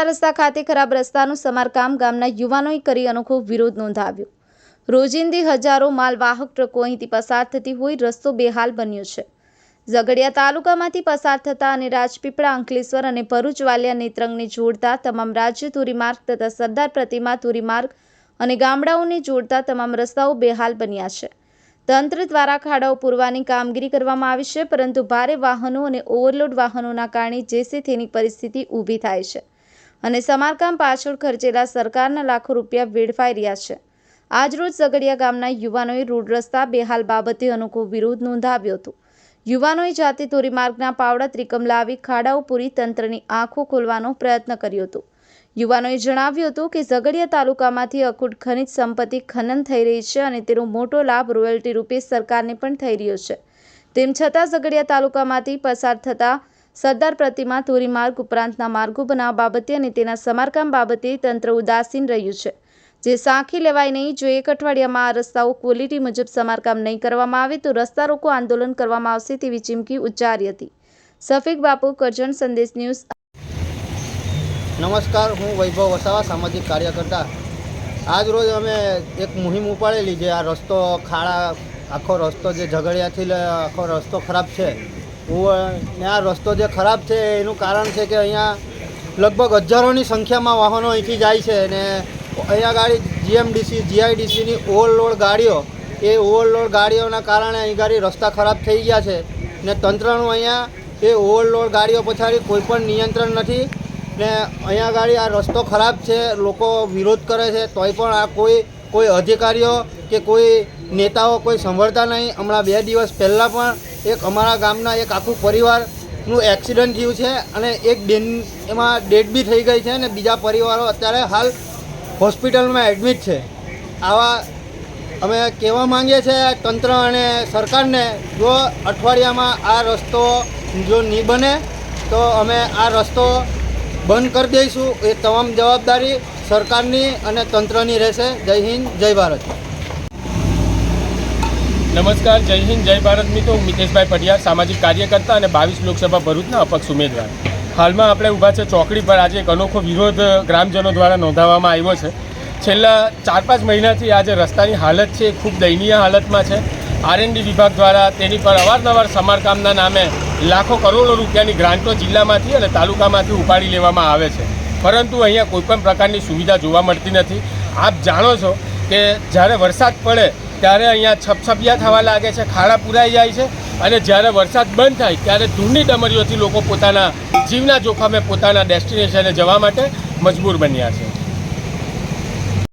ચાર રસ્તા ખાતે ખરાબ રસ્તાનું સમારકામ ગામના યુવાનોએ કરી અનોખો વિરોધ નોંધાવ્યો. રોજિંદી હજારો માલવાહક ટ્રકો અહીંથી પસાર થતી હોય રસ્તો બેહાલ બન્યો છે. ઝઘડિયા તાલુકામાંથી પસાર થતા અને રાજપીપળા, અંકલેશ્વર અને ભરૂચ વાલિયા નેત્રંગને જોડતા તમામ રાજ્ય ધોરીમાર્ગ તથા સરદાર પ્રતિમા ધોરીમાર્ગ અને ગામડાઓને જોડતા તમામ રસ્તાઓ બેહાલ બન્યા છે. તંત્ર દ્વારા ખાડાઓ પૂરવાની કામગીરી કરવામાં આવી છે, પરંતુ ભારે વાહનો અને ઓવરલોડ વાહનોના કારણે જેસે તેની પરિસ્થિતિ ઊભી થાય છે. અને સમારકામ પાછળ ખર્ચેલા સરકારના લાખો રૂપિયા વેડફાઈ રહ્યા છે. આજરોજ ઝઘડિયા ગામના યુવાનોએ રોડ રસ્તા બેહાલ બાબતે અનોખો વિરોધ નોંધાવ્યો હતો. યુવાનોએ જાતે ધોરીમાર્ગના પાવડા ત્રિકમ લાવી ખાડાઓ પૂરી તંત્રની આંખો ખોલવાનો પ્રયત્ન કર્યો હતો. યુવાનોએ જણાવ્યું હતું કે ઝઘડિયા તાલુકામાંથી અખૂટ ખનિજ સંપત્તિ ખનન થઈ રહી છે અને તેનો મોટો લાભ રોયલ્ટી રૂપે સરકારને પણ થઈ રહ્યો છે. તેમ છતાં ઝઘડિયા તાલુકામાંથી પસાર થતા સરદાર પ્રતિમા ધોરીમાર્ગ ઉપરાંતના માર્ગો બનાવવા બાબતે અને તેના સમારકામ બાબતે તંત્ર ઉદાસીન રહ્યું છે. જે સાંખી લેવાય નહીં, જો એક અઠવાડિયામાં આ રસ્તાઓ ક્વોલિટી મુજબ સમારકામ નહીં કરવામાં આવે, તો રસ્તા રોકો આંદોલન કરવામાં આવશે તેવી ચીમકી ઉચ્ચારી હતી. સફીક બાપુ, કરજણ સંદેશ ન્યૂઝ. નમસ્કાર, હું વૈભવ વસાવા, સામાજિક કાર્યકર્તા. આજ રોજ અમે એક મુહિમ ઉપાડેલી, જે આ રસ્તો, ખાડા, આખો રસ્તો જે ઝઘડિયાથી આખો રસ્તો ખરાબ છે. ને આ રસ્તો જે ખરાબ છે, એનું કારણ છે કે અહીંયા લગભગ હજારોની સંખ્યામાં વાહનો અહીંથી જાય છે ને અહીંયા ગાડી જીએમડીસી જીઆઈડીસીની ઓવરલોડ ગાડીઓ, એ ઓવરલોડ ગાડીઓના કારણે અહીં ગાડી રસ્તા ખરાબ થઈ ગયા છે ને તંત્રનું અહીંયા એ ઓવરલોડ ગાડીઓ પછાડી કોઈ પણ નિયંત્રણ નથી ને અહીંયા ગાડી આ રસ્તો ખરાબ છે, લોકો વિરોધ કરે છે, તોય પણ આ કોઈ કોઈ અધિકારીઓ કે કોઈ નેતાઓ કોઈ સંભળતા નહીં. હમણાં બે દિવસ પહેલાં પણ એક અમારા ગામના એક આખું પરિવારનું એક્સિડન્ટ થયું છે અને એક બેન એમાં ડેડ બી થઈ ગઈ છે અને બીજા પરિવારો અત્યારે હાલ હોસ્પિટલમાં એડમિટ છે. આવા અમે કહેવા માંગીએ છીએ તંત્ર અને સરકારને, જો અઠવાડિયામાં આ રસ્તો જો નહીં બને, તો અમે આ રસ્તો બંધ કરી દઈશું. એ તમામ જવાબદારી સરકારની અને તંત્રની રહેશે. જય હિન્દ, જય ભારત. નમસ્કાર, જય હિન્દ, જય ભારત મિત્રો. હું મિતેશભાઈ પટિયાર સામાજિક કાર્યકર્તા અને બાવીસ લોકસભા ભરૂચના અપક્ષ ઉમેદવાર. હાલમાં આપણે ઊભા છે ચોકડી પર. આજે એક અનોખો વિરોધ ગ્રામજનો દ્વારા નોંધાવવામાં આવ્યો છે. છેલ્લા ચાર પાંચ મહિનાથી આજે રસ્તાની હાલત છે એ ખૂબ દયનીય હાલતમાં છે. આરએનડી વિભાગ દ્વારા તેની પર અવારનવાર સમારકામના નામે લાખો કરોડો રૂપિયાની ગ્રાન્ટો જિલ્લામાંથી અને તાલુકામાંથી ઉપાડી લેવામાં આવે છે. પરંતુ અહીંયા કોઈપણ પ્રકારની સુવિધા જોવા મળતી નથી. આપ જાણો છો કે જ્યારે વરસાદ પડે ત્યારે અહીંયા છપછપિયા થવા લાગે છે, ખાડા પુરાઈ જાય છે અને જ્યારે વરસાદ બંધ થાય ત્યારે ધૂળની ડમરીઓથી લોકો પોતાના જીવના જોખમે પોતાના ડેસ્ટિનેશને જવા માટે મજબૂર બન્યા છે.